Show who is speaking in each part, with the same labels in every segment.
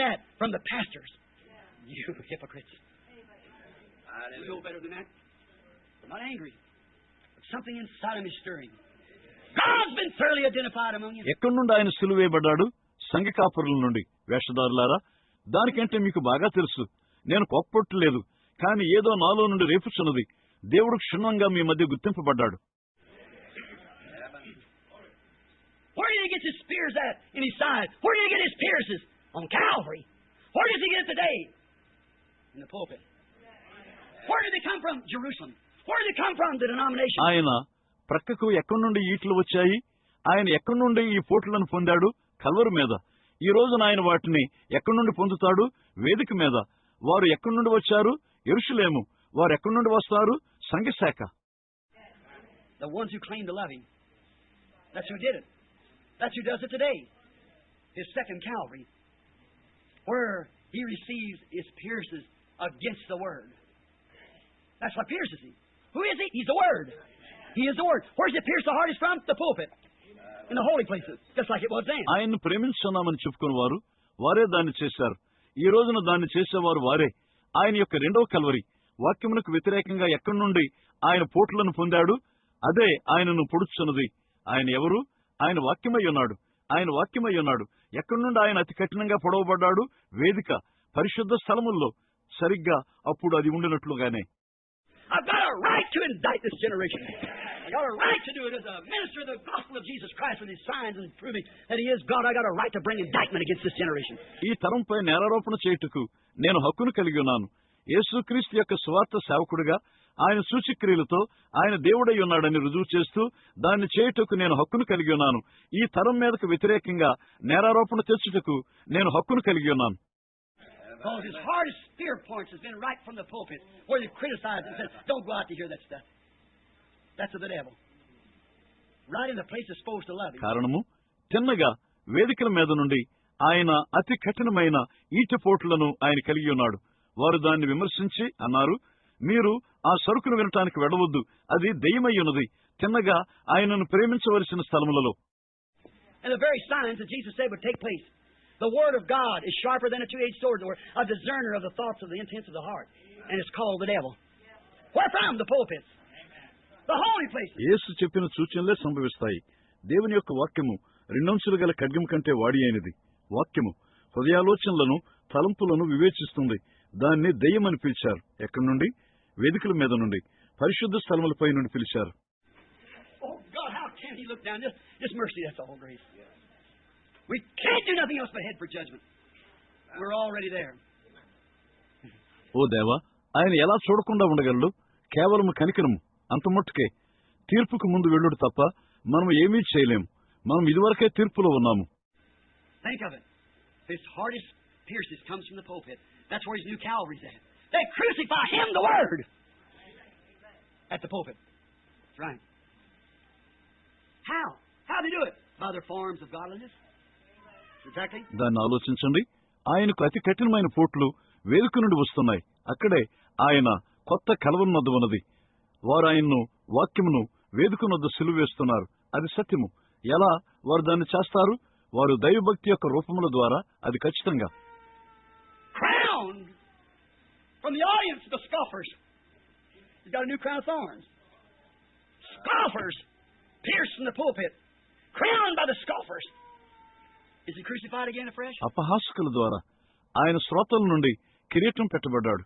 Speaker 1: right at? From the pastors. You hypocrites. We know better than that. I'm not angry. But something inside of me is stirring. God's been thoroughly identified among you.
Speaker 2: ఎక్కడి నుండి ఆయన సిలువేయబడ్డాడు సంఘ కాపురుల నుండి వేషధారులారా దానికంటే మీకు బాగా తెలుసు నేను కోప్పట్లేదు కానీ ఏదో నాలో నుండి రేపుచున్నది దేవుడు క్షుణ్ణంగా మీ మధ్య గుర్తింపబడ్డాడు
Speaker 1: Where did he get his spears at in his side? Where did he get his pierces? On Calvary. Where does he get today? In the pulpit. Where did they come from? Jerusalem. Where did they come from? The denomination.
Speaker 2: ఆయన ప్రక్కకు ఎక్కడి నుండి ఈట్లు వచ్చాయి ఆయన ఎక్కడి నుండి ఈ పోట్లను పొందాడు కల్వరు మీద ఈ రోజున ఆయన వాటిని ఎక్కడి నుండి పొందుతాడు వేదిక మీద వారు ఎక్కడి నుండి వచ్చారు ఎరుషులేము వారు ఎక్కడి నుండి వస్తారు సంఘశాఖ
Speaker 1: The ones who claim to love him. That's who did it. That's who does it today. His second Calvary. Where he receives his pierces against the Word. That's what pierces him. Who is he? He's the Word. He is the Word. Where's it pierce the hardest from? The pulpit. In the holy places. Just like it was then.
Speaker 2: ఆయన్ను ప్రేమించున్నామని చెప్పుకుని వారు వారే దాన్ని చేశారు ఈ రోజున దాన్ని చేసేవారు వారే ఆయన యొక్క రెండవ కల్వరి వాక్యమునకు వ్యతిరేకంగా ఎక్కడి నుండి ఆయన పోట్లను పొందాడు అదే ఆయనను పొడుచున్నది ఆయన ఎవరు ఆయన వాక్యమై ఉన్నాడు ఆయన వాక్యమై ఉన్నాడు. ఎక్కడి నుండి ఆయన అతి కఠినంగా పొడవబడ్డాడు? వేదిక పరిశుద్ధ స్థలముల్లో. సరిగ్గా అప్పుడు అది ఉండినట్లుగానే. ఈ తరంపై నేరారోపణ చేయుటకు నేను హక్కును కలిగి ఉన్నాను. యేసుక్రీస్తు యొక్క స్వార్థ సేవకుడుగా ఆయన సూచక్రియలతో ఆయన దేవుడై ఉన్నాడని రుజువు చేస్తూ దాన్ని చేయుటకు నేను హక్కును కలిగి ఉన్నాను. ఈ తరం మీదకు వ్యతిరేకంగా నేరారోపణ తెచ్చుటకు నేను హక్కును కలిగి ఉన్నాను. కారణము తిన్నగా వేదికల మీద నుండి ఆయన అతి కఠినమైన ఈటపోట్లను ఆయన కలిగి ఉన్నాడు. వారు దాన్ని విమర్శించి అన్నారు మీరు ఆ సరుకును వినటానికి వెళ్ళవద్దు అది దెయ్యమై ఉన్నది తిన్నగా ఆయనను ప్రేమించవలసిన స్థలములలో
Speaker 1: And the very signs that Jesus said would take place. The Word of God is sharper than a two-edged sword, or a discerner of the thoughts of the intents of the heart. And it's called the devil. Where from? The pulpits. The holy places.
Speaker 2: యేసు చెప్పిన సూచనలే సంభవిస్తాయి దేవుని యొక్క వాక్యము రెండంచులు గల ఖడ్గం కంటే వాడి అయినది వాక్యము హృదయాలోచనలను తలంపులను వివేచిస్తుంది దాన్ని దెయ్యమని పిలిచారు ఎక్కడి నుండి వేదికల మీద నుండి పరిశుద్ధ స్థలములపై నుండి పిలిచారు.
Speaker 1: Oh,
Speaker 2: ఓ దేవా ఆయన ఎలా చూడకుండా ఉండగలడు? కేవలం కనికనము అంత మట్టుకే. తీర్పుకు ముందు వెళ్ళుడు తప్ప మనం ఏమీ చేయలేము. మనం ఇదివరకే తీర్పులో ఉన్నాము.
Speaker 1: Think of it. His hardest pierces comes from the pulpit. That's where his new Calvary's at. They crucify him, the Word, at the pulpit. That's right. How? How do they do it? By their forms of godliness. Exactly.
Speaker 2: దాన్ని ఆలోచించండి ఆయనకు అతి కఠినమైన పోట్లు వేదిక నుండి వస్తున్నాయి అక్కడే ఆయన కొత్త కలవను వద్ద ఉన్నది వారు ఆయన్ను వాక్యమును వేదిక వద్ద సిలువ వేస్తున్నారు అది సత్యము ఎలా వారు దాన్ని చేస్తారు వారు దైవభక్తి యొక్క రూపముల ద్వారా అది ఖచ్చితంగా
Speaker 1: from the audience, the scoffers. He's got a new crown of thorns. Scoffers pierced from the pulpit, crowned by the scoffers. Is he crucified again afresh?
Speaker 2: అపహాసకుల ద్వారా ఆయన శ్రోతల నుండి కిరీటం పెట్టబడ్డాడు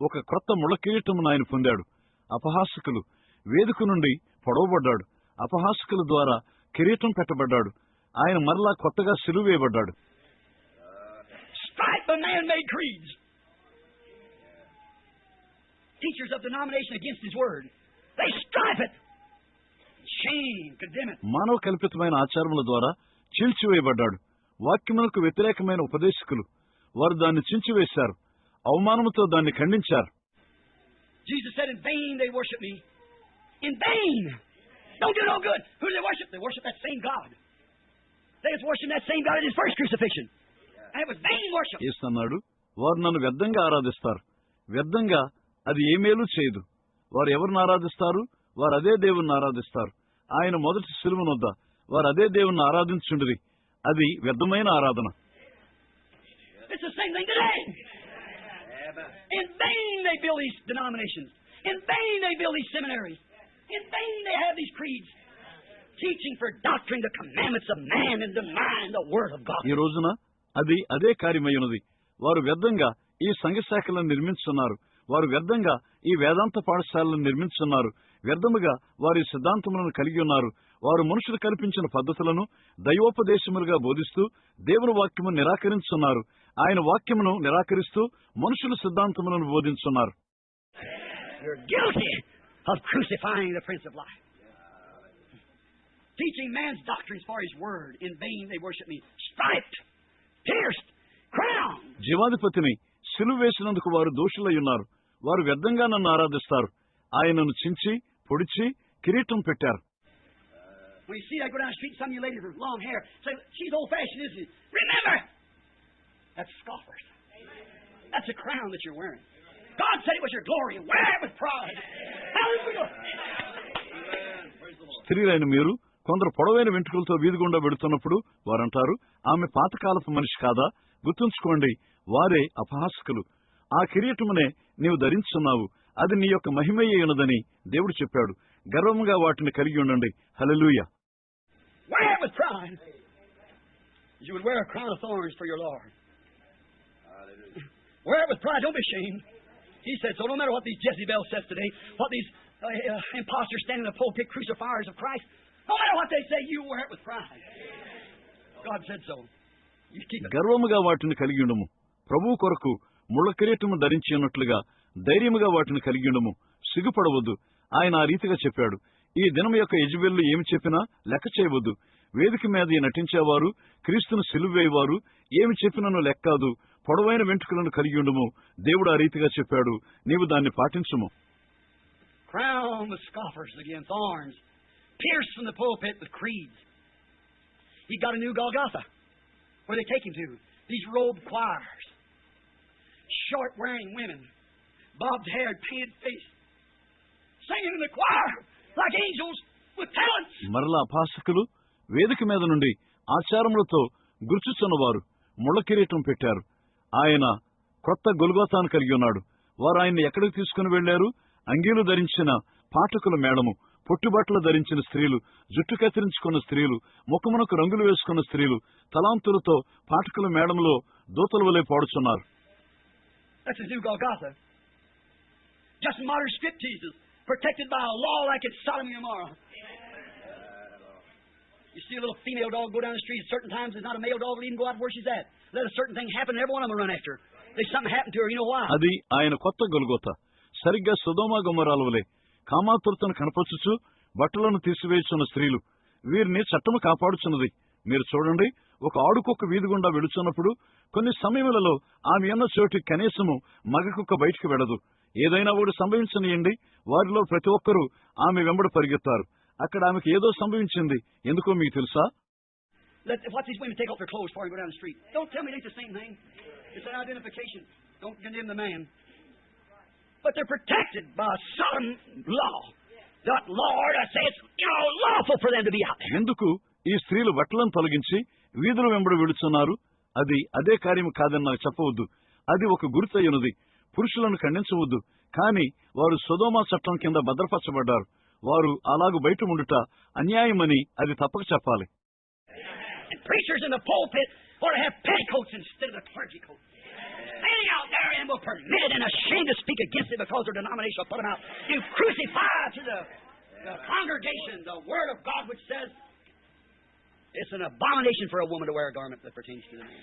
Speaker 2: ఒక క్రొత్త ముళ్ళ కిరీటమును ఆయన పొందాడు అపహాసకులు వేదిక నుండి పొడవబడ్డాడు అపహాసకుల ద్వారా కిరీటం పెట్టబడ్డాడు ఆయన మరలా కొత్తగా సిలువేయబడ్డాడు
Speaker 1: Stripe of man-made creeds. Teachers of denomination against his word. They stripe it. Shame, condemn it.
Speaker 2: మానవ కల్పితమైన ఆచారముల ద్వారా చీల్చివేయబడ్డాడు వాక్యములకు వ్యతిరేకమైన ఉపదేశకులు వారు దాన్ని చించివేశారు అవమానముతో దాన్ని ఖండించారు
Speaker 1: Jesus said, In vain they worship me. In vain. Don't do no good. Who do they worship? They worship that same God. They was worshiping that same God at his first crucifixion. And it was vain worship.
Speaker 2: చేస్తున్నాడు వారు నన్ను వ్యర్థంగా ఆరాధిస్తారు వ్యర్థంగా అది ఏ మేలు చేయదు వారు ఎవరిని ఆరాధిస్తారు వారు అదే దేవుణ్ణి ఆరాధిస్తారు ఆయన మొదటి సిలువనొద్ద వారు అదే దేవుణ్ణి ఆరాధించుండిరి అది వ్యర్థమైన ఆరాధన.
Speaker 1: In vain they build these denominations. In vain they build these seminaries. In vain they have these creeds. Teaching for doctrine the commandments of man and denying the word of God.
Speaker 2: ఈ రోజున అది అదే కార్యమయ్యున్నది వారు వ్యర్థంగా ఈ సంఘ శాఖలను నిర్మించున్నారు వారు వ్యర్థంగా ఈ వేదాంత పాఠశాలను నిర్మించున్నారు వ్యర్థముగా వారి సిద్ధాంతములను కలిగి ఉన్నారు వారు మనుషులు కల్పించిన పద్ధతులను దైవోపదేశములుగా బోధిస్తూ దేవుని వాక్యము నిరాకరించున్నారు ఆయన వాక్యమును నిరాకరిస్తూ మనుషుల సిద్ధాంతములను బోధించున్నారు.
Speaker 1: Teaching man's doctrines for his word. In vain they worship me. Striped, pierced, crowned.
Speaker 2: జీవాధిపతిని సిలువ వేసినందుకు వారు దోషులై ఉన్నారు వారు వ్యర్థంగా నన్ను ఆరాధిస్తారు. ఆయనను చించి పొడిచి కిరీటం పెట్టారు. స్త్రీలైన మీరు కొందరు పొడవైన వెంట్రుకలతో వీధిగుండా పెడుతున్నప్పుడు వారంటారు ఆమె పాతకాలపు మనిషి కాదా? గుర్తుంచుకోండి వారే అపహాసకులు ఆ కిరీటమునే నీవు ధరించున్నావు అది నీ యొక్క మహిమయ్య ఉన్నదని దేవుడు చెప్పాడు గర్వముగా వాటిని కలిగి ఉండండి హలలుయ
Speaker 1: Wear it with pride. You would wear a crown of thorns for your Lord. Wear it with pride. Don't be ashamed. He said so. No matter what these Jezebel says today, what these uh, uh, imposters standing in the pulpit, crucifiers of Christ, no matter what they say, you wear it with pride. God said so. You keep it.
Speaker 2: గర్వముగా వాటిని కలిగి ఉండము ప్రభువు కొరకు ముళ్ళ కిరీటము ధరించి ఉన్నట్లుగా ధైర్యముగా వాటిని కలిగి ఉండము. సిగ్గుపడవద్దు. ఆయన ఆ రీతిగా చెప్పాడు. ఈ దినం యొక్క యజబెల్లు ఏమి చెప్పినా లెక్క చేయవద్దు. వేదిక మీద నటించేవారు క్రీస్తును సిలువేవారు ఏమి చెప్పినను లెక్కాదు. పొడవైన వెంట్రుకలను కలిగి ఉండము. దేవుడు ఆ రీతిగా చెప్పాడు. నీవు దాన్ని పాటించుము.
Speaker 1: Crown scoffers the pulpit with creeds. He got a new Golgotha. Where they take him to? These robed choirs, short wearing women, bobbed haired, painted face, singing in the choir like angels with talents.
Speaker 2: మరలా అపాసకులు వేదిక మీద నుండి ఆచారములతో గుర్చుచున్నవారు ముళ్ళ కిరీటం పెట్టారు. ఆయన కొత్త గొలుగోతాను కలిగి ఉన్నాడు. వారు ఆయన్ని ఎక్కడికి తీసుకుని వెళ్ళారు అంగీలు ధరించిన పాఠకుల మేడము పొట్టుబట్టలు ధరించిన స్త్రీలు జుట్టు కత్తిరించుకున్న స్త్రీలు ముఖమునకు రంగులు వేసుకున్న స్త్రీలు తలాంతులతో పాఠకుల మేడంలో దూతల వలె పాడుచున్నారు.
Speaker 1: That's his new Golgotha. Just modern strip teases, protected by a law like it's Sodom and Gomorrah. You see a little female dog go down the street at certain times, there's not a male dog will even go out where she's at. Let a certain thing happen, and every one of them will run after her. There's something happened to her, you know why?
Speaker 2: అది ఆయన కొత్త గొలుగోత సరిగ్గా సుధోమ గుమ్మరాల వలె కామాతురతను కనపరచుచు బట్టలను తీసివేయుచున్న స్త్రీలు వీరిని చట్టము కాపాడుచున్నది మీరు చూడండి ఒక ఆడుకొక్క వీధి గుండా వెళుచున్నప్పుడు కొన్ని సమయములలో ఆమె అన్న చోటు కనీసము మగకుక్క బయటికి వెళ్ళదు. ఏదైనా వాడు సంభవించనియండి. వారిలో ప్రతి ఒక్కరూ ఆమె వెంబడి పరిగెత్తారు. అక్కడ ఆమెకు ఏదో సంభవించింది. ఎందుకో మీకు తెలుసా?
Speaker 1: But they're protected by some law.
Speaker 2: వీధులు వెంబడి విడుచున్నారు. అది అదే కార్యం కాదని నాకు చెప్పవద్దు. అది ఒక గురుతయ్యనుది పురుషులను ఖండించవద్దు. కాని వారు సుధోమా చట్టం కింద భద్రపరచబడ్డారు. వారు అలాగ బయట ఉండుట అన్యాయమని అది తప్పక చెప్పాలి.
Speaker 1: The congregation, the word of God, which says it's an abomination for a woman to wear a garment that pertains to the man.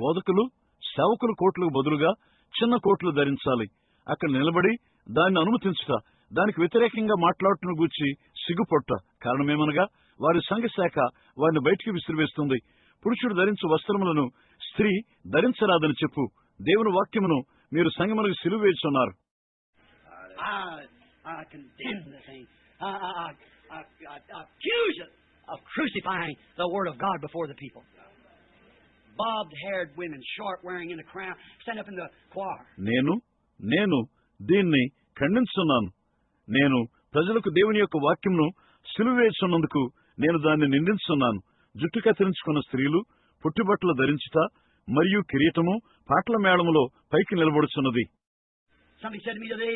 Speaker 2: బోధకులు సేవకుల కోట్లకు బదులుగా చిన్న కోట్లు ధరించాలి. అక్కడ నిలబడి దాన్ని అనుమతించుట దానికి వ్యతిరేకంగా మాట్లాడుతున్న గూర్చి సిగ్గుపొట్ట కారణమేమనగా వారి సంఘ శాఖ వారిని బయటికి విసిరివేస్తుంది. పురుషుడు ధరించు వస్త్రములను స్త్రీ ధరించరాదని చెప్పు. దేవుని వాక్యమును మీరు సంగములకు సిలువేస్తున్నారు
Speaker 1: I, I condemn the thing. I, I, I, I, I, I accuse it. Of crucifying the Word of God before the people. Bobbed haired women, short wearing in the crown, stand up in the choir.
Speaker 2: నేను నేను దీన్ని ఖండించున్నాను నేను ప్రజలకు దేవుని యొక్క వాక్యంను సిలువేస్తున్నందుకు నేను దాన్ని నిందించున్నాను జుట్టు కత్తిరించుకున్న స్త్రీలు పుట్టిబట్టలు ధరించుట మరియు కిరీటము పాటల మేళములో పైకి నిలబడుచున్నది
Speaker 1: Somebody said to me today,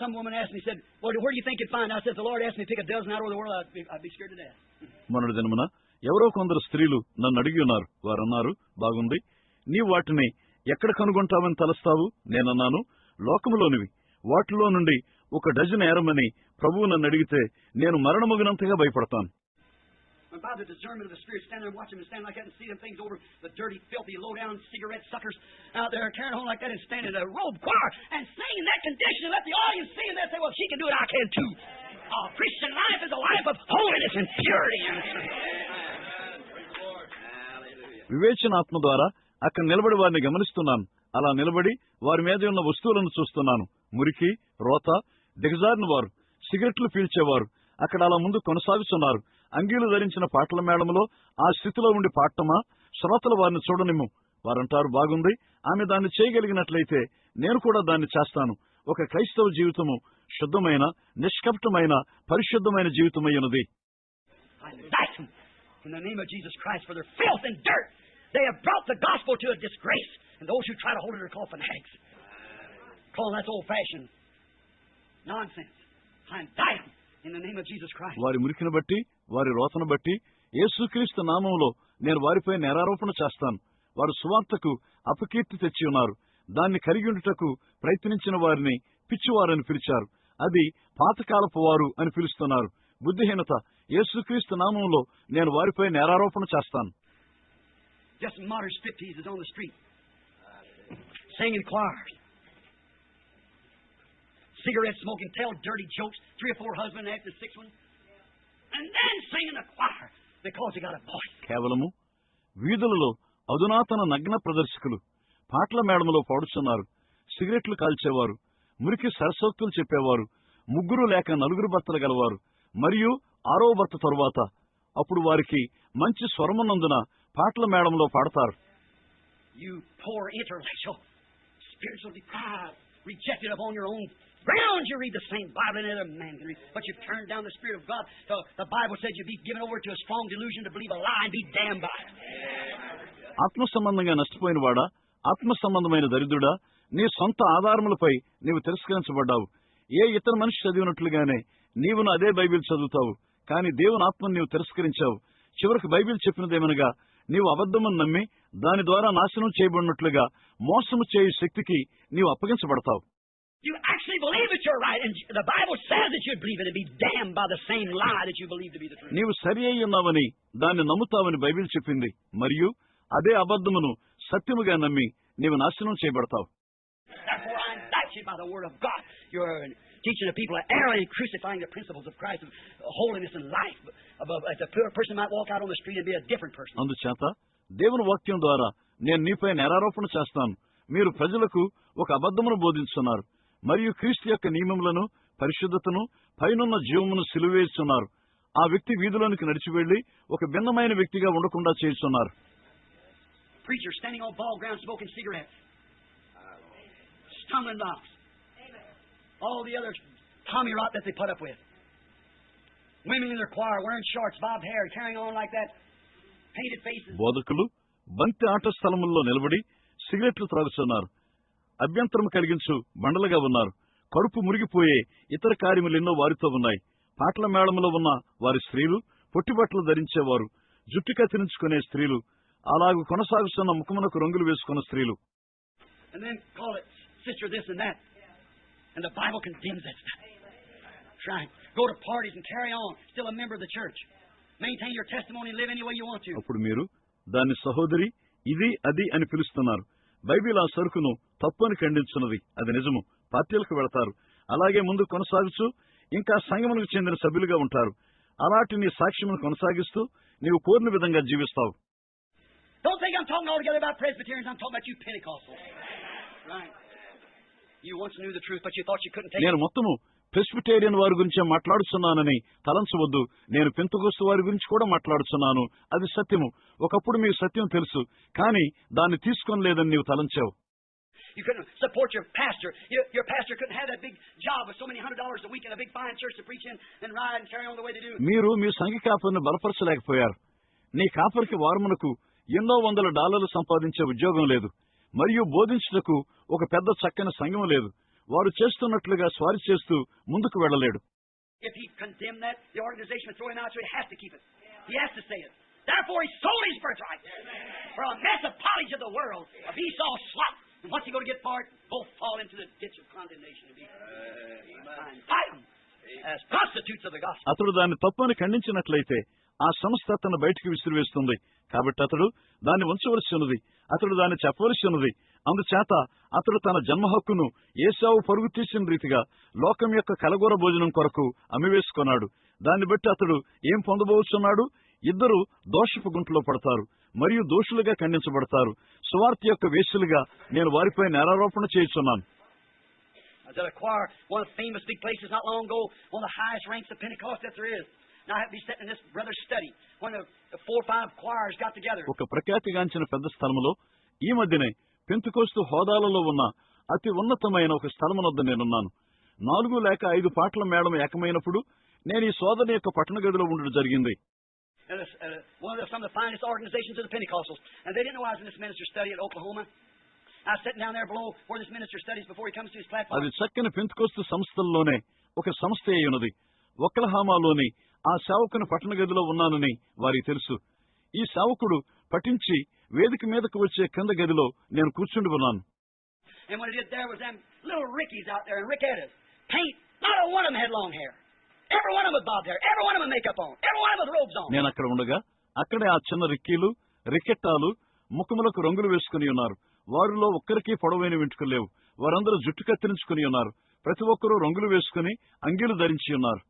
Speaker 1: some woman asked me, said, Lord, where do you think you'd find? I said, if the Lord asked me to pick a dozen out of the world, I'd be, I'd be scared to death.
Speaker 2: మొన్నటి దినమున ఎవరో కొందరు స్త్రీలు నన్ను అడిగి ఉన్నారు వారన్నారు బాగుంది నీవు వాటిని ఎక్కడ కనుగొంటావని తలస్తావు నేనన్నాను లోకములోనివి వాటిలో నుండి ఒక డజన్ ఏరమని ప్రభువు నన్ను అడిగితే నేను మరణమగినంతగా భయపడతాను
Speaker 1: And by the discernment of the Spirit, stand there and watch them and stand like that and see them things over the dirty, filthy, low-down cigarette suckers out there carrying home like that and standing in a robe choir and singing in that condition and let the audience see and they say, well, if she can do it, I can too. Oh, Christian life is a life of holiness and purity. వివేచన
Speaker 2: ఆత్మ ద్వారా అక్కడ నిలబడి వారిని గమనిస్తున్నాను అలా నిలబడి వారి మీద ఉన్న వస్తువులను చూస్తున్నాను మురికి రోత దిగజారిన వారు సిగరెట్లు పీల్చేవారు అక్కడ అలా ముందు కొనసాగుతున్నారు అంగీలు ధరించిన పాటల మేళములో ఆ స్థితిలో ఉండి పాడటమా శ్రోతల వారిని చూడనిమ్ము వారంటారు బాగుంది ఆమె దాన్ని చేయగలిగినట్లయితే నేను కూడా దాన్ని చేస్తాను ఒక క్రైస్తవ జీవితము శుద్ధమైన నిష్కపటమైన పరిశుద్ధమైన జీవితమై ఉన్నది
Speaker 1: I indict them in the name of Jesus Christ for their filth and dirt. They have brought the gospel to a disgrace. And those who try to hold it are called fanatics. Call that's old fashioned nonsense. I indict them in the name of Jesus Christ.
Speaker 2: వారి మురికిని బట్టి వారి రోతను బట్టి యేసుక్రీస్తు నామంలో నేను వారిపై నేరారోపణ చేస్తాను వారు సువార్తకు అపకీర్తి తెచ్చి ఉన్నారు దాన్ని కలిగిండుటకు ప్రయత్నించిన వారిని పిచ్చివారని పిలిచారు అది పాతకాలపు వారు అని పిలుస్తున్నారు బుద్ధిహీనత యేసుక్రీస్తు నామంలో నేను వారిపై నేరారోపణ చేస్తాను
Speaker 1: Just modern on the street. Singing choirs. Cigarette smoking, tell dirty jokes, three or four husbands after the sixth one. And then singing a choir because they got a voice.
Speaker 2: కేవలము వీధులలో అధునాతన నగ్న ప్రదర్శకులు పాటల మేడములో పాడుచున్నారు సిగరెట్లు కాల్చేవారు మురికి సరసోక్తులు చెప్పేవారు ముగ్గురు లేక నలుగురు భర్తలు గలవారు మరియు ఆరో భర్త తరువాత అప్పుడు వారికి మంచి స్వరమున్నందున పాటల మేడంలో పాడతారు
Speaker 1: You poor intellectual, spiritual deprived, rejected upon your own ground. You read the same Bible any other man can read, but you've turned down the Spirit of God. So the Bible said you'd be given over to a strong delusion to believe a lie and be damned by it.
Speaker 2: ఆత్మ సంబంధంగా నష్టపోయిన వాడా ఆత్మ సంబంధమైన దరిద్రుడా నీ సొంత ఆధారములపై నీవు తిరస్కరించబడ్డావు ఏ ఇతర మనిషి చదివినట్లుగానే నీవును అదే బైబిల్ చదువుతావు కానీ దేవుని ఆత్మను నీవు తిరస్కరించావు చివరికి బైబిల్ చెప్పినదేమనగా నీవు అబద్ధమని నమ్మి దాని ద్వారా నాశనం చేయబడినట్లుగా మోసము చేయు శక్తికి నీవు అప్పగించబడతావు
Speaker 1: You actually believe that you're right, and the Bible says that you'd believe it and be damned by the same lie that you believe to be the truth.
Speaker 2: నీవు సరి అయి ఉన్నావని దాన్ని నమ్ముతావని బైబిల్ చెప్పింది మరియు అదే అబద్ధమును సత్యముగా నమ్మి నీవు నాశనం చేయబడతావు
Speaker 1: Therefore, I indict you by the Word of God. You're teaching the people error and crucifying the principles of Christ of holiness and life. Above, as a poor person might walk out on the street and be a different person.
Speaker 2: అందుచేత దేవుని వాక్యం ద్వారా నేను నీపై నేరారోపణ చేస్తాను మీరు ప్రజలకు ఒక అబద్ధమును బోధించున్నారు మరియు క్రీస్తు యొక్క నియమములను పరిశుద్ధతను పైనున్న జీవమును సిలువేస్తున్నారు. ఆ వ్యక్తి వీధులనికి నడిచి వెళ్ళి ఒక భిన్నమైన వ్యక్తిగా ఉండకుండా చేస్తున్నారు. బోధకులు బంతి ఆట స్థలముల్లో నిలబడి సిగరెట్లు త్రాగుతున్నారు. అభ్యంతరం కలిగించు మండలగా ఉన్నారు. కడుపు మురిగిపోయే ఇతర కార్యములు ఎన్నో వారితో ఉన్నాయి. పాటల మేళములో ఉన్న వారి స్త్రీలు పొట్టి బట్టలు ధరించేవారు జుట్టు కత్తిరించుకునే స్త్రీలు అలాగ కొనసాగుతున్న ముఖమునకు రంగులు వేసుకున్న స్త్రీలు. అప్పుడు మీరు దాన్ని సహోదరి ఇది అది అని పిలుస్తున్నారు. బైబిల్ ఆ సరుకును తప్పని ఖండించున్నది. అది నిజము. పార్టీలకు వెళతారు. అలాగే ముందు కొనసాగుచు. ఇంకా సంగములకు చెందిన సభ్యులుగా ఉంటారు. అలాంటి నీ సాక్ష్యములు కొనసాగిస్తూ నీవు కోరిన విధంగా జీవిస్తావు. నేను మొత్తము ప్రెస్బిటేరియన్ వారి గురించే మాట్లాడుతున్నానని తలంచవద్దు. నేను పెంతుగోస్తు వారి గురించి కూడా మాట్లాడుతున్నాను. అది సత్యము. ఒకప్పుడు మీకు సత్యం తెలుసు. కానీ దాన్ని తీసుకోలేదని నీవు తలంచావు.
Speaker 1: You couldn't support your pastor. Your, your pastor couldn't have that big job with so many hundred dollars a week in a big fine church to preach in and ride and carry on the way they do.
Speaker 2: మీరు మీ సంఘ కాపరిని బలపరచలేకపోయారు. నీ కాపరికి వారమునకు ఎన్నో వందల డాలర్లు సంపాదించే ఉద్యోగం లేదు. మరియు బోధించుటకు ఒక పెద్ద చక్కని సంఘం లేదు. వారు చేస్తున్నట్లుగా స్వారీ చేస్తూ ముందుకు వెళ్ళలేడు
Speaker 1: If he condemned that, the organization would throw him out, so he has to keep it. He has to say it. Therefore, he sold his birthright for a mess of pottage of the world, of Esau's slop. And what's he going to get for it? Both fall into the ditch of condemnation and be and fight them as prostitutes of the gospel.
Speaker 2: అతడు దాన్ని తప్పని ఖండించినట్లయితే ఆ సంస్థ అతను బయటికి విసిరివేస్తుంది. కాబట్టి అతడు దాన్ని ఉంచవలసి ఉన్నది. అతడు దాన్ని చెప్పవలసి ఉన్నది. అందుచేత అతడు తన జన్మ హక్కును ఏసావు పరుగు తీసిన రీతిగా లోకం యొక్క కలగూర భోజనం కొరకు అమ్మివేసుకున్నాడు. దాన్ని బట్టి అతడు ఏం పొందబోచున్నాడు? ఇద్దరు దోషపు గుంటలో పడతారు మరియు దోషులుగా ఖండించబడతారు. సువార్త యొక్క వేసులుగా నేను వారిపై నేరారోపణ చేయుచున్నాను.
Speaker 1: I was at a choir, one of the famous big places not long ago, one of the highest ranks of Pentecost that there is. Now I have to be sitting in this brother's study when the, the four or five choirs got together.
Speaker 2: ఒక ప్రఖ్యాతిగాంచిన పెద్ద స్థలములో ఈ మధ్యనే పెంతుకోస్తు హోదాలలో ఉన్న అతి ఉన్నతమైన ఒక స్థలము వద్ద నేనున్నాను నాలుగు లేక ఐదు పాటల మేడం ఏకమైనప్పుడు నేను ఈ సోదరుని యొక్క పట్టణ గదిలో ఉండడం జరిగింది
Speaker 1: And it's, uh, one of the, some of the finest organizations of the Pentecostals. And they didn't know I was in this minister study at Oklahoma.
Speaker 2: అది చక్కని పెంచుకొస్తు సంస్థల్లోనే ఒక సంస్థ అయి ఉన్నది ఒకలహామాలోని ఆ సేవకుని పట్టణ గదిలో ఉన్నానని వారికి తెలుసు. ఈ సేవకుడు పఠించి వేదిక మీదకు వచ్చే కింద గదిలో నేను కూర్చుండి ఉన్నాను. నేను అక్కడ ఉండగా అక్కడే ఆ చిన్న రిక్కీలు రికెట్టాలు ముఖములకు రంగులు వేసుకుని ఉన్నారు. వారిలో ఒక్కరికి పొడవైన వెంట్రుకలు లేవు వారందరూ జుట్టు కత్తిరించుకుని ఉన్నారు ప్రతి ఒక్కరూ రంగులు వేసుకుని అంగీలు ధరించి ఉన్నారు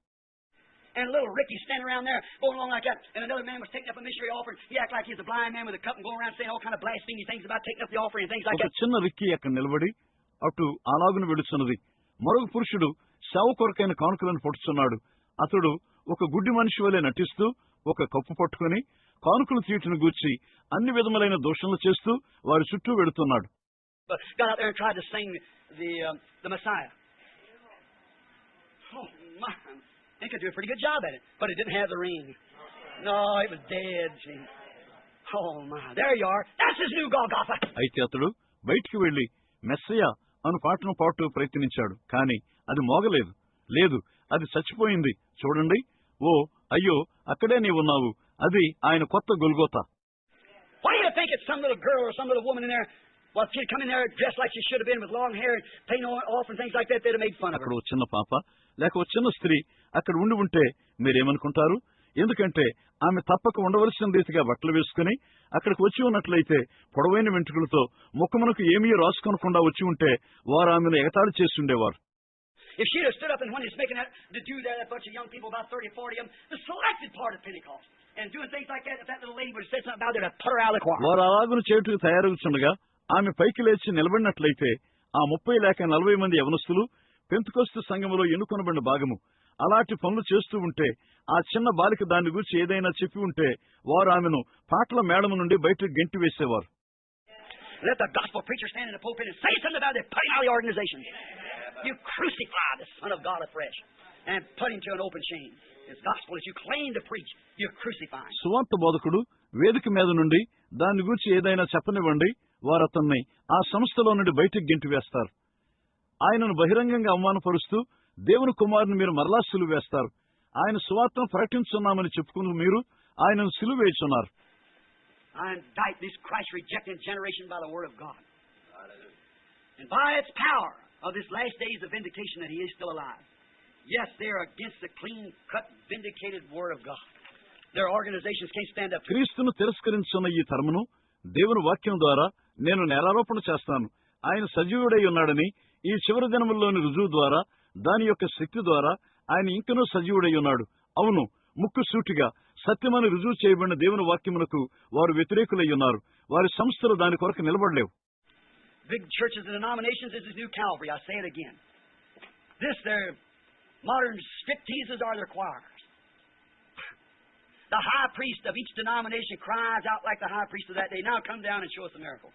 Speaker 1: And little Ricky standing around there, going along like that. And another man was taking up a missionary offering. He acted like he's a blind man with a cup and going around saying all kind of blasphemy things about taking up the offering and things like that.
Speaker 2: చిన్న Ricky అక్కడ నిలబడి అటు అలాగును విడుచున్నది మరొక పురుషుడు సేవ కొరకైన కానుకలను పట్టుచున్నాడు అతడు ఒక గుడ్డి మనిషి వలె నటిస్తూ ఒక కప్పు పట్టుకుని కానుకలు తీయటను గూర్చి అన్ని విధములైన దోషణలు చేస్తూ వారి చుట్టూ
Speaker 1: వెళుతున్నాడు.
Speaker 2: అయితే అతడు బయటికి వెళ్ళి మెస్సయ అను పాటను పాటు ప్రయత్నించాడు. కానీ అది మోగలేదు. లేదు అది చచ్చిపోయింది. చూడండి. ఓ అయ్యో అక్కడే నీవు ఉన్నావు అది ఆయన కొత్త గొల్గోత. అక్కడ చిన్న పాప లేక ఒక చిన్న స్త్రీ అక్కడ ఉండి ఉంటే మీరేమనుకుంటారు? ఎందుకంటే ఆమె తప్పక ఉండవలసిన రీతిగా బట్టలు వేసుకుని అక్కడికి వచ్చి ఉన్నట్లయితే పొడవైన వెంట్రుకలతో ముఖమునకు ఏమీ రాసుకోనకుండా వచ్చి ఉంటే వారు ఆమెను ఎగతాడు చేస్తుండేవారు
Speaker 1: If she'd have stood up and when he's making that to do that, that bunch of young people, about 30 40 of them, the selected part of Pentecost, and doing things like that, if that little lady would have said something about it, I'd put her out of the choir.
Speaker 2: వారు అలాగును చేటుకు తయారవుతుండగా ఆమె పైకి లేచి నిలబడినట్లయితే ఆ ముప్పై లేక నలభై మంది యవనస్తులు పెంతుకొస్తు సంఘములో ఎన్నుకొనబడిన భాగము అలాంటి పనులు చేస్తూ ఉంటే ఆ చిన్న బాలిక దాని గురించి ఏదైనా చెప్పి ఉంటే వారు ఆమెను పాటల మేడము నుండి బయటకు గెంటి వేసేవారు
Speaker 1: Let the gospel preacher stand in the pulpit and say something about it, put him out of the organization. You crucify the Son of God afresh and put him to an open shame. His gospel, as you claim to preach, you crucify him.
Speaker 2: సువార్త బోధకుడు వేదిక మీద నుండి దాని గురించి ఏదైనా చెప్పనివ్వండి వారు అతన్ని ఆ సంస్థలో నుండి బయటకు గెంటి వేస్తారు ఆయనను బహిరంగంగా అవమానపరుస్తూ దేవుని కుమారుని మీరు మరలా సిలువ వేస్తారు ఆయన సువార్తను ప్రకటించున్నామని చెప్పుకున్న మీరు ఆయనను సిలువ వేస్తున్నారు
Speaker 1: I indict this Christ rejecting generation by the Word of God. And by its power of this last day is a vindication that He is still alive. Yes, they are against the clean cut, vindicated Word of God. Their organizations can't stand up
Speaker 2: క్రీస్తును తిరస్కరించున్న ఈ తరమును దేవుని వాక్యం ద్వారా నేను నేరారోపణ చేస్తాను ఆయన సజీవుడై ఉన్నాడని ఈ చివరి దినముల్లోని రుజువు ద్వారా దాని యొక్క శక్తి ద్వారా ఆయన ఇంకనూ సజీవుడై ఉన్నాడు అవును ముక్కు సూటిగా సత్యమని రుజువు చేయబడిన దేవుని వాక్యమునకు వారు వ్యతిరేకులై ఉన్నారు వారి సంస్థలు దాని కొరకు నిలబడలేవు
Speaker 1: Big churches and denominations is this new Calvary. I say it again. This, their modern strip teasers are their choirs. The high priest of each denomination cries out like the high priest of that day. Now come down and show us a miracle.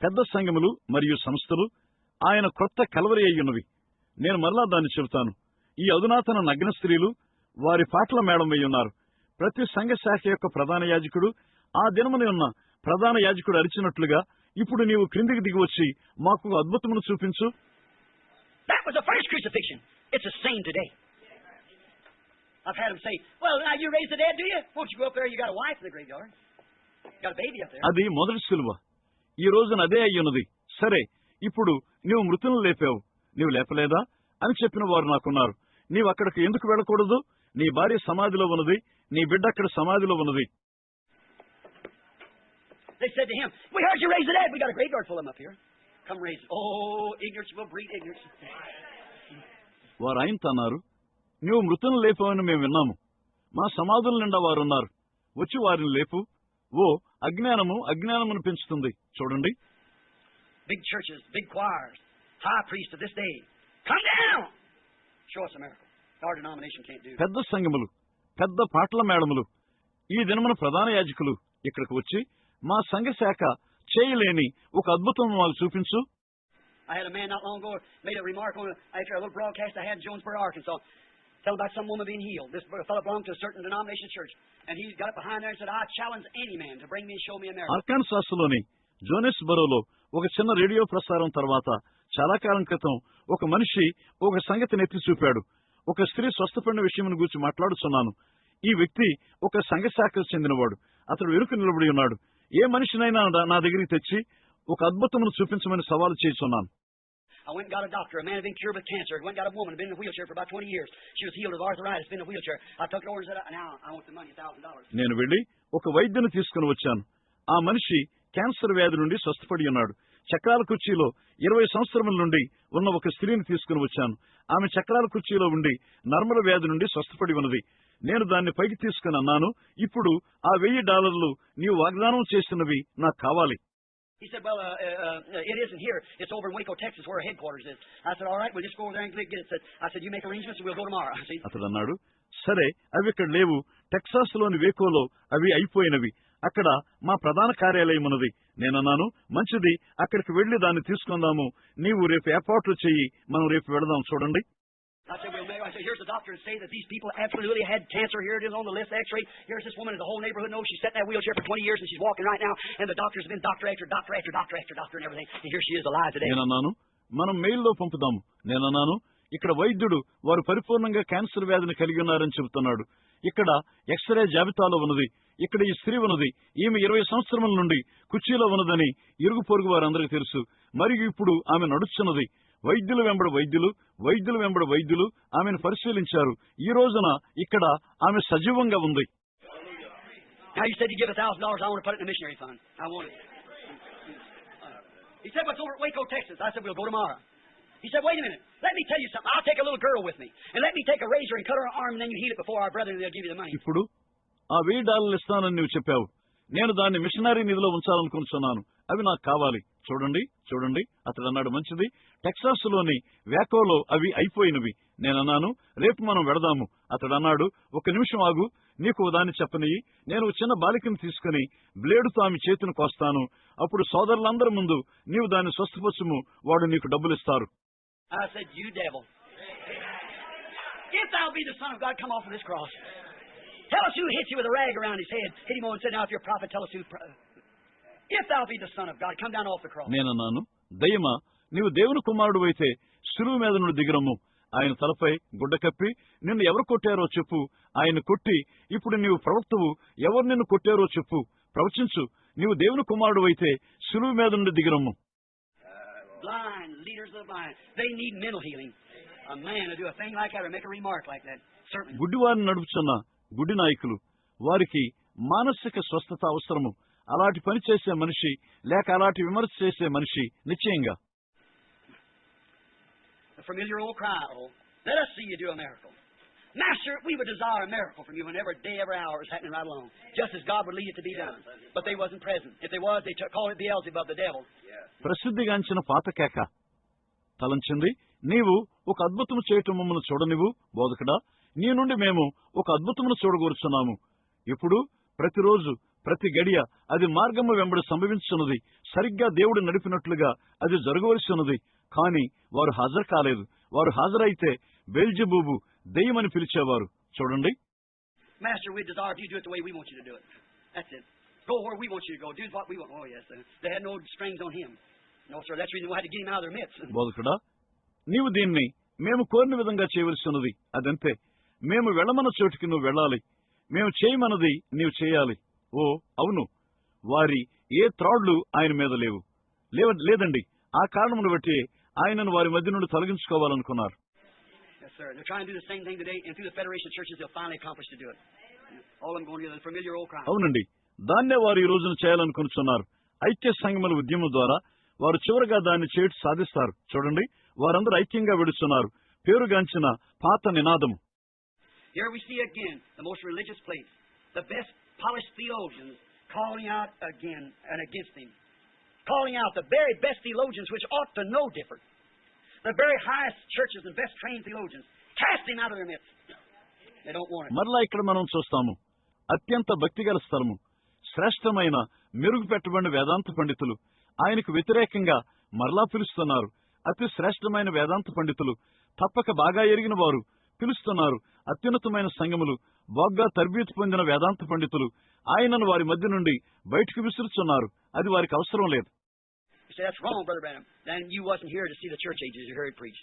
Speaker 2: పెద్ద సంఘములు మరియు సంస్థలు ఆయన క్రొత్త కలవరి అయ్యున్నవి నేను మరలా దాన్ని చెబుతాను ఈ అధునాతన నగ్న స్త్రీలు వారి పాటల మేడం ఉన్నారు ప్రతి సంఘ శాఖ యొక్క ప్రధాన యాజకుడు ఆ దినమునే ఉన్న ప్రధాన యాజకుడు అరిచినట్లుగా ఇప్పుడు నీవు క్రిందికి దిగి వచ్చి మాకు అద్భుతమును చూపించు
Speaker 1: That was the first crucifixion. It's the same today. I've had them say, Well, now you raise the dead, do you? Won't you go up there? You got a wife in the graveyard. Got a baby up there.
Speaker 2: అది మొదటి సిలువ ఈ రోజున అదే అయ్యున్నది సరే ఇప్పుడు నీవు మృతులను లేపావు నీవు లేపలేదా అని చెప్పిన వారు నాకున్నారు నీవు అక్కడికి ఎందుకు వెళ్ళకూడదు నీ భార్య సమాధిలో ఉన్నది నీ బిడ్డ అక్కడ సమాధిలో ఉన్నది
Speaker 1: They said to him, We heard you raise the dead. We got a graveyard full of them up here. Come raise it. Oh, ignorance will breed ignorance.
Speaker 2: వారు ఆయనతో అన్నారు నీవు మృతులను లేపావని మేము విన్నాము మా సమాధుల నిండా వారు ఉన్నారు వచ్చి వారిని లేపు ఓ అజ్ఞానము అజ్ఞానమును పెంచుతుంది చూడండి
Speaker 1: Big churches, big choirs, high priests of this day. Come down! Show us a miracle. Our denomination can't do it.
Speaker 2: పెద్ద సంఘములు పెద్ద పాటల మేళములు ఈ దినమున ప్రధాన యాజకులు ఇక్కడికి వచ్చి మా సంఘ శాఖ చేయలేని ఒక అద్భుతం మాకు చూపించు
Speaker 1: I had a man not long ago made a remark on after a little broadcast I had in Jonesboro, Arkansas, telling about some woman being healed. This fellow belonged to a certain denomination church, and he got up behind there and said, "I challenge any man to bring me and show me a miracle."
Speaker 2: అర్కాన్సాస్లోని జోనెస్ Barolo ఒక చిన్న radio ప్రసారం తర్వాత చాలా కాలం క్రితం ఒక మనిషి ఒక సంగతిని ఎత్తి చూపాడు ఒక స్త్రీ స్వస్థపడిన విషయం గురించి మాట్లాడుతున్నాను ఈ వ్యక్తి ఒక సంఘ శాఖకు చెందినవాడు అతడు వెనుక నిలబడి ఉన్నాడు ఏ మనిషినైనా నా- దగ్గరికి తెచ్చి ఒక అద్భుతమును చూపించమని సవాలు చేస్తున్నాను
Speaker 1: I went and got a doctor, a man had been cured with cancer. I went and got a woman, been in a wheelchair for about 20 years. She was healed of arthritis, been in a wheelchair. I took it over and said, now I want the money, $1,000.
Speaker 2: నేను వెళ్ళి ఒక వైద్యుని తీసుకుని వచ్చాను ఆ మనిషి cancer వ్యాధి నుండి స్వస్థపడి ఉన్నాడు చక్రాల కుర్చీలో ఇరవై సంవత్సరముల నుండి ఉన్న ఒక స్త్రీని తీసుకుని వచ్చాను ఆమె చక్రాల కుర్చీలో ఉండి నర్మల వ్యాధి నుండి స్వస్థపడి ఉన్నది నేను దాన్ని పైకి తీసుకుని అన్నాను ఇప్పుడు ఆ వెయ్యి డాలర్లు నీవు వాగ్దానం చేసినవి నాకు కావాలి
Speaker 1: He said, well, uh, uh, uh, it isn't here. It's over in Waco, Texas, where our headquarters is. I said, all right, we'll just go over there and get it. Said, I said, you make arrangements and we'll go tomorrow. I said,
Speaker 2: అతడు అన్నాడు సరే అవి ఇక్కడ లేవు టెక్సాస్లోని వేకోలో అవి అయిపోయినవి అక్కడ మా ప్రధాన కార్యాలయం ఉన్నది నేనన్నాను మంచిది అక్కడికి వెళ్ళి దాన్ని తీసుకుందాము నీవు రేపు ఏర్పాట్లు చెయ్యి మనం రేపు వెళదాం చూడండి
Speaker 1: I said, well, I said, here's the doctor and say that these people absolutely had cancer. Here it is on the list, X-ray. Here's this woman that the whole neighborhood knows. She's sat in that wheelchair for 20 years and she's walking right now. And the doctor's been doctor after doctor after doctor after doctor and everything. And here she is alive today.
Speaker 2: నేనన్నాను మనం మెయిల్లో పంపుదాము నేనన్నాను ఇక్కడ వైద్యుడు వారు పరిపూర్ణంగా cancer వ్యాధిని కలిగి ఉన్నారని చెబుతున్నాడు ఇక్కడ ఎక్స్రే జాబితాలో ఉన్నది ఇక్కడ ఈ స్త్రీ ఉన్నది ఈమె ఇరవై సంవత్సరముల నుండి కుర్చీలో ఉన్నదని ఇరుగు పొరుగు వారందరికీ తెలుసు మరియు ఇప్పుడు ఆమె నడుస్తున్నది వైద్యులు వెంబడి వైద్యులు వైద్యులు వెంబడి వైద్యులు ఆమెను పరిశీలించారు ఈ రోజున ఇక్కడ ఆమె సజీవంగా ఉంది
Speaker 1: Now you said you give a thousand dollars. I want to put it in the missionary fund. I want it. He said, "What's over at Waco, Texas?" I said, "We'll go tomorrow." He said, "Wait a minute. Let me tell you something. I'll take a little girl with me, and let me take a razor and cut her arm, and then you heal it before our brethren, and they'll give you the money."
Speaker 2: ఇప్పుడు ఆ వెయ్యి డాలర్లు ఇస్తానని నువ్వు చెప్పావు. నేను దాన్ని machinery నిధిలో ఉంచాలనుకుంటున్నాను. అవి నాకు కావాలి. చూడండి చూడండి. అతడు అన్నాడు మంచిది. టెక్సాస్లోని వ్యాకోలో అవి అయిపోయినవి. నేనన్నాను రేపు మనం వెడదాము. అతడు అన్నాడు ఒక నిమిషం ఆగు. నీకు దాన్ని చెప్పనియి నేను చిన్న బాలికను తీసుకుని బ్లేడుతో ఆమె చేతిని కోస్తాను. అప్పుడు సోదరులందరి ముందు నీవు దాన్ని స్వస్థపచ్చుము వాడు నీకు డబ్బులు ఇస్తారు
Speaker 1: I said, "You devil! If thou be the Son of God, come off of this cross. Tell us who hit you with a rag around his head. Hit him on and said, Now, if you're a prophet, tell us who. Pro- if thou be the Son of God, come down off the cross."
Speaker 2: నేనన్నాను దయ్యమా నీవు దేవుని కుమారుడు అయితే సులువు మీద నుండి దిగరమ్ము ఆయన తలపై గుడ్డ కప్పి నిన్ను ఎవరు కొట్టారో చెప్పు ఆయన కొట్టి ఇప్పుడు నీవు ప్రవక్తవు ఎవరు నిన్ను కొట్టారో చెప్పు ప్రవచించు నీవు దేవుని కుమారుడు అయితే సులువు మీద నుండి దిగరమ్ము
Speaker 1: blind, leaders of the blind. They need mental healing. A man to do a thing like that or make a remark like that. Certainly.
Speaker 2: గుడ్డివారిని నడుపుచున్న గుడ్డి నాయకులు వారికి మానసిక స్వస్థత అవసరము అలాంటి పని చేసే మనిషి లేక అలాంటి విమర్శ చేసే మనిషి నిశ్చయంగా
Speaker 1: familiar old cry, oh, let us see you do a miracle. Master, we would desire a miracle from you when every day, every hour is happening right along, just as God would lead it to be done. But they wasn't present. If they was, they took, called it Beelzebub, the devil.
Speaker 2: ప్రసిద్ధిగాంచిన పాత కేక తలంచింది నీవు ఒక అద్భుతము చేయటం మమ్మల్ని చూడనివు బోధకుడా నీ నుండి మేము ఒక అద్భుతమును చూడగూరుచున్నాము. ఇప్పుడు ప్రతిరోజు ప్రతి గడియ అది మార్గము వెంబడి సంభవించున్నది సరిగ్గా దేవుడు నడిపినట్లుగా అది జరగవలసి ఉన్నది కాని వారు హాజరు కాలేదు. వారు హాజరైతే బేల్జబూబు దెయ్యమని పిలిచేవారు. చూడండి. నీవు దీన్ని మేము కోరిన విధంగా చేయవలసి ఉన్నది అదంతే. మేము వెళ్ళమన్న చోటికి నువ్వు వెళ్ళాలి. మేము చేయమన్నది నీవు చేయాలి. ఓ అవును. వారి ఏ త్రాడ్లు ఆయన మీద లేవు. లేదండి. ఆ కారణమును బట్టి ఆయనను వారి మధ్య నుండి తొలగించుకోవాలనుకున్నారు.
Speaker 1: Yes, sir. They're trying to do the same thing today, and through the Federation of Churches, they'll finally accomplish to do it. All of them going together. The familiar old cry.
Speaker 2: అవునండి. దాన్నే వారు ఈ రోజున చేయాలనుకుంటున్నారు. ఐక్య సంఘముల ఉద్యమం ద్వారా వారు చివరగా దాన్ని చేయటి సాధిస్తారు. చూడండి. వారందరూ ఐక్యంగా విడుస్తున్నారు. పేరుగాంచిన పాత నినాదము.
Speaker 1: Here we see again the most religious place, the best polished theologians calling out again and against him. Calling out the very best theologians which ought to know different. The very highest churches and best trained theologians. Cast him out of their midst. They don't want it.
Speaker 2: మరలా ఇక్కడ మనం చూస్తాము అత్యంత భక్తిగల స్థలము శ్రేష్టమైన మెరుగు పెట్టబడిన వేదాంత పండితులు ఆయనకు వ్యతిరేకంగా మరలా పిలుస్తున్నారు అతి శ్రేష్టమైన వేదాంత పండితులు తప్పక బాగా ఎరిగిన వారు పిలుస్తున్నారు అత్యున్నతమైన సంఘములు బాగా తరబీతు పొందిన వేదాంత పండితులు ఆయనను వారి మధ్య నుండి బయటకు విసురుతున్నారు అది వారికి అవసరం లేదు
Speaker 1: You say, that's wrong, Brother Branham. Then you wasn't here to see the church ages you heard preach.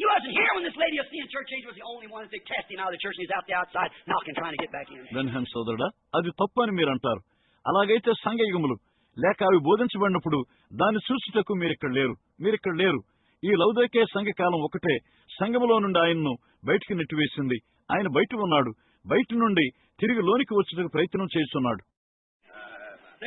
Speaker 1: You wasn't here when this lady of seeing church age was the only one that him out of the church and he's out the outside knocking, trying to get back in.
Speaker 2: బెన్హెమ్ సోదరుడా అది తప్పు అని మీరు అంటారు అలాగైతే సంఘయుగములు లేక అవి బోధించబడినప్పుడు దాన్ని చూసుటకు మీరిక్కడ లేరు మీరిక్కడ లేరు ఈ లౌదకే సంఘ కాలం ఒకటే సంఘములో నుండి ఆయన్ను బయటికి నెట్టివేసింది. ఆయన బయట ఉన్నాడు. బయట నుండి తిరిగి లోనికి వచ్చుటకు ప్రయత్నం చేస్తున్నాడు.